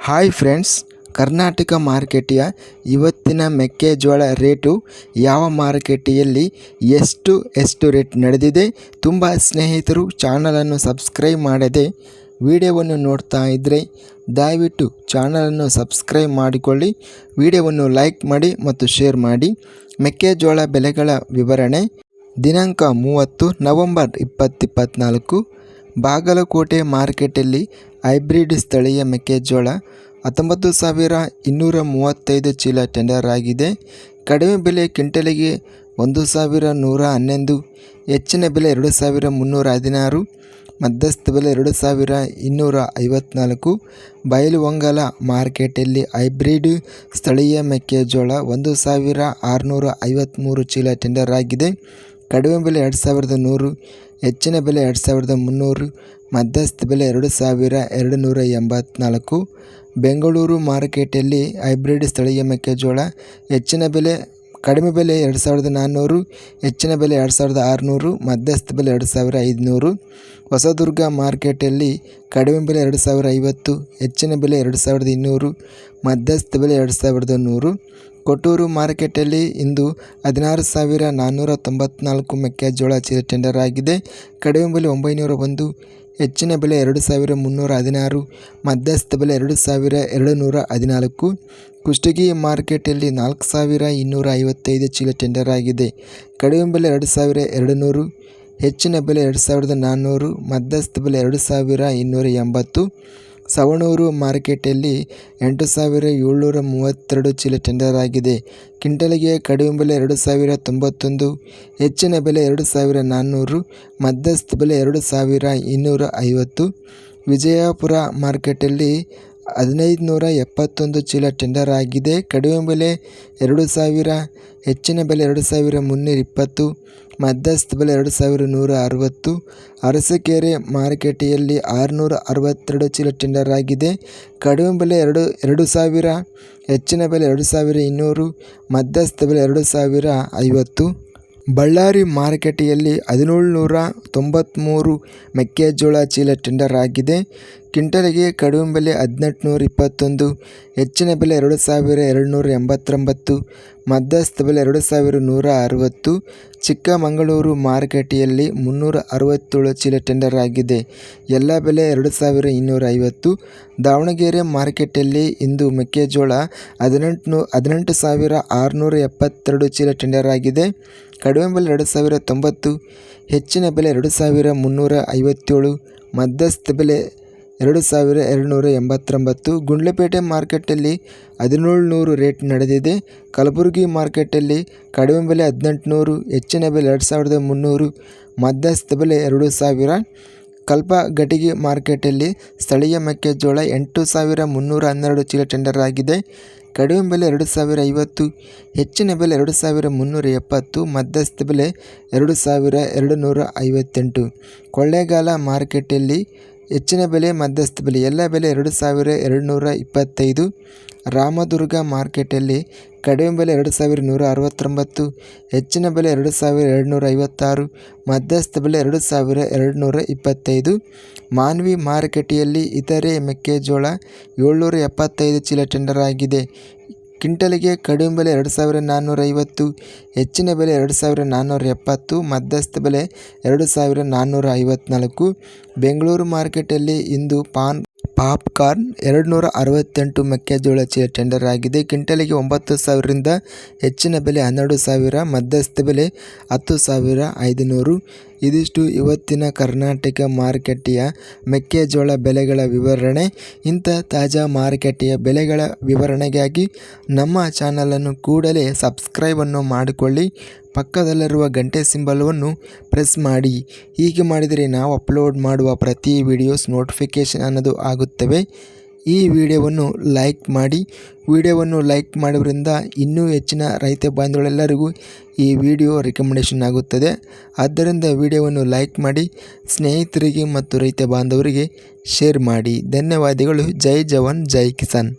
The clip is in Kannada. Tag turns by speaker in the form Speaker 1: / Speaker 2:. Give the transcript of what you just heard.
Speaker 1: ಹಾಯ್ ಫ್ರೆಂಡ್ಸ್ ಕರ್ನಾಟಕ ಮಾರುಕಟ್ಟೆಯ ಇವತ್ತಿನ ಮೆಕ್ಕೆಜೋಳ ರೇಟು ಯಾವ ಮಾರುಕಟ್ಟೆಯಲ್ಲಿ ಎಷ್ಟು ಎಷ್ಟು ರೇಟ್ ನಡೆದಿದೆ ತುಂಬ ಸ್ನೇಹಿತರು ಚಾನಲನ್ನು ಸಬ್ಸ್ಕ್ರೈಬ್ ಮಾಡದೆ ವಿಡಿಯೋವನ್ನು ನೋಡ್ತಾ ಇದ್ದರೆ ದಯವಿಟ್ಟು ಚಾನಲನ್ನು ಸಬ್ಸ್ಕ್ರೈಬ್ ಮಾಡಿಕೊಳ್ಳಿ, ವಿಡಿಯೋವನ್ನು ಲೈಕ್ ಮಾಡಿ ಮತ್ತು ಶೇರ್ ಮಾಡಿ. ಮೆಕ್ಕೆಜೋಳ ಬೆಲೆಗಳ ವಿವರಣೆ ದಿನಾಂಕ ಮೂವತ್ತು ನವಂಬರ್ ಇಪ್ಪತ್ತಿಪ್ಪತ್ತ್ನಾಲ್ಕು ಬಾಗಲಕೋಟೆ ಮಾರ್ಕೆಟಲ್ಲಿ ಹೈಬ್ರಿಡ್ ಸ್ಥಳೀಯ ಮೆಕ್ಕೆಜೋಳ ಹತ್ತೊಂಬತ್ತು ಸಾವಿರ ಇನ್ನೂರ ಮೂವತ್ತೈದು ಚೀಲ ಟೆಂಡರ್ ಆಗಿದೆ. ಕಡಿಮೆ ಬೆಲೆ ಕ್ವಿಂಟಲಿಗೆ ಒಂದು ಸಾವಿರ ನೂರ ಹನ್ನೊಂದು, ಹೆಚ್ಚಿನ ಬೆಲೆ ಎರಡು ಸಾವಿರ ಮುನ್ನೂರ ಹದಿನಾರು, ಮಧ್ಯಸ್ಥ ಬೆಲೆ ಎರಡು ಸಾವಿರ ಇನ್ನೂರ ಐವತ್ನಾಲ್ಕು. ಬಯಲುವಂಗಲ ಮಾರ್ಕೆಟಲ್ಲಿ ಹೈಬ್ರಿಡ್ ಸ್ಥಳೀಯ ಮೆಕ್ಕೆಜೋಳ ಒಂದು ಸಾವಿರ ಆರುನೂರ ಐವತ್ತ್ಮೂರು ಚೀಲ ಟೆಂಡರ್ ಆಗಿದೆ. ಕಡಿಮೆ ಬೆಲೆ ಎರಡು ಸಾವಿರದ ನೂರು, ಹೆಚ್ಚಿನ ಬೆಲೆ ಎರಡು ಸಾವಿರದ ಮುನ್ನೂರು, ಮಧ್ಯಸ್ಥ ಬೆಲೆ ಎರಡು ಸಾವಿರ ಎರಡು ನೂರ ಎಂಬತ್ನಾಲ್ಕು. ಬೆಂಗಳೂರು ಮಾರುಕಟ್ಟೆಯಲ್ಲಿ ಹೈಬ್ರಿಡ್ ಸ್ಥಳೀಯ ಮೆಕ್ಕೆಜೋಳ, ಹೆಚ್ಚಿನ ಬೆಲೆ ಕಡಿಮೆ ಬೆಲೆ ಎರಡು ಸಾವಿರದ ನಾನ್ನೂರು, ಹೆಚ್ಚಿನ ಬೆಲೆ ಎರಡು ಸಾವಿರದ ಆರುನೂರು, ಮಧ್ಯಸ್ಥ ಬೆಲೆ ಎರಡು ಸಾವಿರ ಐದುನೂರು. ಹೊಸದುರ್ಗ ಮಾರ್ಕೆಟಲ್ಲಿ ಕಡಿಮೆ ಬೆಲೆ ಎರಡು ಸಾವಿರ ಐವತ್ತು, ಹೆಚ್ಚಿನ ಬೆಲೆ ಎರಡು ಸಾವಿರದ ಇನ್ನೂರು, ಮಧ್ಯಸ್ಥ ಬೆಲೆ ಎರಡು ಸಾವಿರದ ನೂರು. ಕೊಟ್ಟೂರು ಮಾರ್ಕೆಟಲ್ಲಿ ಇಂದು ಹದಿನಾರು ಸಾವಿರ ನಾನ್ನೂರ ತೊಂಬತ್ನಾಲ್ಕು ಮೆಕ್ಕೆಜೋಳ ಚೀಲ ಟೆಂಡರ್ ಆಗಿದೆ. ಕಡಿಮೆ ಬೆಲೆ ಒಂಬೈನೂರ ಒಂದು, ಹೆಚ್ಚಿನ ಬೆಲೆ ಎರಡು ಸಾವಿರ ಮುನ್ನೂರ ಹದಿನಾರು, ಮಧ್ಯಸ್ಥ ಬೆಲೆ ಎರಡು ಸಾವಿರ ಎರಡು ನೂರ ಹದಿನಾಲ್ಕು. ಕುಷ್ಟಗಿ ಮಾರ್ಕೆಟಲ್ಲಿ ನಾಲ್ಕು ಸಾವಿರ ಇನ್ನೂರ ಐವತ್ತೈದು ಚೀಲ ಟೆಂಡರ್ ಆಗಿದೆ. ಕಡಿಮೆ ಬೆಲೆ ಎರಡು ಸಾವಿರ ಎರಡು ನೂರು ಹೆಚ್ಚಿನ ಬೆಲೆ ಎರಡು ಸಾವಿರದ ನಾನ್ನೂರು, ಮಧ್ಯಸ್ಥ ಬೆಲೆ ಎರಡು ಸಾವಿರ ಇನ್ನೂರ ಎಂಬತ್ತು. ಸವಣೂರು ಮಾರ್ಕೆಟಲ್ಲಿ ಎಂಟು ಸಾವಿರ ಏಳ್ನೂರ ಮೂವತ್ತೆರಡು ಚೀಲ ಟೆಂಡರ್ ಆಗಿದೆ. ಕಿಂಟಲಿಗೆ ಕಡಿಮೆ ಬೆಲೆ ಎರಡು ಸಾವಿರ ತೊಂಬತ್ತೊಂದು, ಹೆಚ್ಚಿನ ಬೆಲೆ ಎರಡು ಸಾವಿರ ನಾನ್ನೂರು, ಮಧ್ಯಸ್ಥ ಬೆಲೆ ಎರಡು ಸಾವಿರ ಇನ್ನೂರ ಐವತ್ತು. ವಿಜಯಪುರ ಮಾರ್ಕೆಟಲ್ಲಿ ಹದಿನೈದು ನೂರ ಎಪ್ಪತ್ತೊಂದು ಚೀಲ ಟೆಂಡರ್ ಆಗಿದೆ. ಕಡಿಮೆ ಬೆಲೆ ಎರಡು ಸಾವಿರ, ಹೆಚ್ಚಿನ ಬೆಲೆ ಎರಡು ಸಾವಿರ ಮುನ್ನೂರ ಇಪ್ಪತ್ತು ಮಧ್ಯಸ್ಥ ಬೆಲೆ ಎರಡು ಸಾವಿರ ನೂರ ಅರವತ್ತು ಅರಸಕೆರೆ ಮಾರುಕಟ್ಟೆಯಲ್ಲಿ ಆರುನೂರ ಅರವತ್ತೆರಡು ಚೀಲ ಟೆಂಡರ್ ಆಗಿದೆ. ಕಡಿಮೆ ಬೆಲೆ ಎರಡು ಎರಡು ಸಾವಿರ, ಹೆಚ್ಚಿನ ಬೆಲೆ ಎರಡು ಸಾವಿರ ಇನ್ನೂರು, ಮಧ್ಯಸ್ಥ ಬೆಲೆ ಎರಡು ಸಾವಿರ ಐವತ್ತು. ಬಳ್ಳಾರಿ ಮಾರುಕಟ್ಟೆಯಲ್ಲಿ ಹದಿನೇಳು ನೂರ ತೊಂಬತ್ತ್ಮೂರು ಮೆಕ್ಕೆಜೋಳ ಚೀಲ ಟೆಂಡರ್ ಆಗಿದೆ. ಕ್ವಿಂಟಲಿಗೆ ಕಡಿಮೆ ಬೆಲೆ ಹದಿನೆಂಟು ನೂರ ಇಪ್ಪತ್ತೊಂದು ಹೆಚ್ಚಿನ ಬೆಲೆ ಎರಡು ಸಾವಿರ ಎರಡು ನೂರ ಎಂಬತ್ತೊಂಬತ್ತು ಮಧ್ಯಸ್ಥ ಬೆಲೆ ಎರಡು ಸಾವಿರ ನೂರ ಅರವತ್ತು ಚಿಕ್ಕಮಗಳೂರು ಮಾರುಕಟ್ಟೆಯಲ್ಲಿ ಮುನ್ನೂರ ಅರವತ್ತೇಳು ಚೀಲ ಟೆಂಡರ್ ಆಗಿದೆ. ಎಲ್ಲ ಬೆಲೆ ಎರಡು ಸಾವಿರ ಇನ್ನೂರ ಐವತ್ತು ದಾವಣಗೆರೆ ಮಾರ್ಕೆಟಲ್ಲಿ ಇಂದು ಮೆಕ್ಕೆಜೋಳ ಹದಿನೆಂಟು ಹದಿನೆಂಟು ಸಾವಿರ ಆರುನೂರ ಎಪ್ಪತ್ತೆರಡು ಚೀಲ ಟೆಂಡರ್ ಆಗಿದೆ. ಕಡಿಮೆ ಬೆಲೆ ಎರಡು ಸಾವಿರ ತೊಂಬತ್ತು, ಹೆಚ್ಚಿನ ಬೆಲೆ ಎರಡು ಸಾವಿರ ಮುನ್ನೂರ ಐವತ್ತೇಳು ಮಧ್ಯಸ್ಥ ಬೆಲೆ ಎರಡು ಸಾವಿರ ಎರಡು ನೂರ ಎಂಬತ್ತೊಂಬತ್ತು ಗುಂಡ್ಲಪೇಟೆ ಮಾರ್ಕೆಟಲ್ಲಿ ಹದಿನೇಳು ನೂರು ರೇಟ್ ನಡೆದಿದೆ. ಕಲಬುರಗಿ ಮಾರ್ಕೆಟಲ್ಲಿ ಕಡಿಮೆ ಬೆಲೆ ಹದಿನೆಂಟು ನೂರು ಹೆಚ್ಚಿನ ಬೆಲೆ ಎರಡು ಸಾವಿರದ ಮುನ್ನೂರು, ಮಧ್ಯಸ್ಥ ಬೆಲೆ ಎರಡು ಸಾವಿರ. ಕಲ್ಪಗಟಿಗಿ ಮಾರ್ಕೆಟಲ್ಲಿ ಸ್ಥಳೀಯ ಮೆಕ್ಕೆಜೋಳ ಎಂಟು ಸಾವಿರ ಮುನ್ನೂರ ಹನ್ನೆರಡು ಚೀಲ ಟೆಂಡರ್ ಆಗಿದೆ. ಕಡಿಮೆ ಬೆಲೆ ಎರಡು ಸಾವಿರ ಐವತ್ತು, ಹೆಚ್ಚಿನ ಬೆಲೆ ಎರಡು ಸಾವಿರ ಮುನ್ನೂರ ಎಪ್ಪತ್ತು, ಮಧ್ಯಸ್ಥ ಬೆಲೆ ಎರಡು ಸಾವಿರ ಎರಡು ನೂರ ಐವತ್ತೆಂಟು. ಕೊಳ್ಳೇಗಾಲ ಮಾರುಕಟ್ಟೆಯಲ್ಲಿ ಹೆಚ್ಚಿನ ಬೆಲೆ, ಮಧ್ಯಸ್ಥ ಬೆಲೆ. ಎಲ್ಲ ಬೆಲೆ ಎರಡು ಸಾವಿರ ಎರಡು ನೂರ ಇಪ್ಪತ್ತೈದು. ರಾಮದುರ್ಗ ಮಾರ್ಕೆಟಲ್ಲಿ ಕಡಿಮೆ ಬೆಲೆ ಎರಡು ಸಾವಿರ ನೂರ ಅರವತ್ತೊಂಬತ್ತು. ಹೆಚ್ಚಿನ ಬೆಲೆ ಎರಡು ಸಾವಿರ ಎರಡು ನೂರ ಐವತ್ತಾರು. ಮಧ್ಯಸ್ಥ ಬೆಲೆ ಎರಡು ಸಾವಿರ ಎರಡು ನೂರ ಇಪ್ಪತ್ತೈದು. ಮಾನ್ವಿ ಮಾರುಕಟ್ಟೆಯಲ್ಲಿ ಇತರೆ ಮೆಕ್ಕೆಜೋಳ ಏಳ್ನೂರ ಎಪ್ಪತ್ತೈದು ಚೀಲ ಟೆಂಡರ್ ಆಗಿದೆ. ಕ್ವಿಂಟಲಿಗೆ ಕಡಿಮೆ ಬೆಲೆ ಎರಡು ಸಾವಿರ ನಾನ್ನೂರ ಐವತ್ತು, ಹೆಚ್ಚಿನ ಬೆಲೆ ಎರಡು ಸಾವಿರ ನಾನ್ನೂರ ಎಪ್ಪತ್ತು, ಮಧ್ಯಸ್ಥ ಬೆಲೆ ಎರಡು ಸಾವಿರ ನಾನ್ನೂರ ಐವತ್ನಾಲ್ಕು. ಬೆಂಗಳೂರು ಮಾರ್ಕೆಟಲ್ಲಿ ಇಂದು ಪಾನ್ ಪಾಪ್ಕಾರ್ನ್ ಎರಡು ನೂರ ಅರವತ್ತೆಂಟು ಮೆಕ್ಕೆಜೋಳ ಚೀಲ ಟೆಂಡರ್ ಆಗಿದೆ. ಕ್ವಿಂಟಲಿಗೆ ಒಂಬತ್ತು ಸಾವಿರದಿಂದ ಹೆಚ್ಚಿನ ಬೆಲೆ ಹನ್ನೆರಡು ಸಾವಿರ, ಮಧ್ಯಸ್ಥ ಬೆಲೆ ಹತ್ತು ಸಾವಿರ ಐದುನೂರು. ಇದಿಷ್ಟು ಇವತ್ತಿನ ಕರ್ನಾಟಕ ಮಾರುಕಟ್ಟೆಯ ಮೆಕ್ಕೆಜೋಳ ಬೆಲೆಗಳ ವಿವರಣೆ. ಇಂಥ ತಾಜಾ ಮಾರುಕಟ್ಟೆಯ ಬೆಲೆಗಳ ವಿವರಣೆಗಾಗಿ ನಮ್ಮ ಚಾನಲನ್ನು ಕೂಡಲೇ ಸಬ್ಸ್ಕ್ರೈಬನ್ನು ಮಾಡಿಕೊಳ್ಳಿ. ಪಕ್ಕದಲ್ಲಿರುವ ಗಂಟೆ ಸಿಂಬಲವನ್ನು ಪ್ರೆಸ್ ಮಾಡಿ. ಹೀಗೆ ಮಾಡಿದರೆ ನಾವು ಅಪ್ಲೋಡ್ ಮಾಡುವ ಪ್ರತಿ ವಿಡಿಯೋಸ್ ನೋಟಿಫಿಕೇಷನ್ ಅನ್ನೋದು ಆಗುತ್ತವೆ. ಈ ವಿಡಿಯೋವನ್ನು ಲೈಕ್ ಮಾಡಿ. ವಿಡಿಯೋವನ್ನು ಲೈಕ್ ಮಾಡೋದ್ರಿಂದ ಇನ್ನೂ ಹೆಚ್ಚಿನ ರೈತ ಬಾಂಧವರೆಲ್ಲರಿಗೂ ಈ ವಿಡಿಯೋ ರೆಕಮೆಂಡೇಷನ್ ಆಗುತ್ತದೆ. ಆದ್ದರಿಂದ ವಿಡಿಯೋವನ್ನು ಲೈಕ್ ಮಾಡಿ, ಸ್ನೇಹಿತರಿಗೆ ಮತ್ತು ರೈತ ಬಾಂಧವರಿಗೆ ಶೇರ್ ಮಾಡಿ. ಧನ್ಯವಾದಗಳು. ಜೈ ಜವಾನ್, ಜೈ ಕಿಸಾನ್.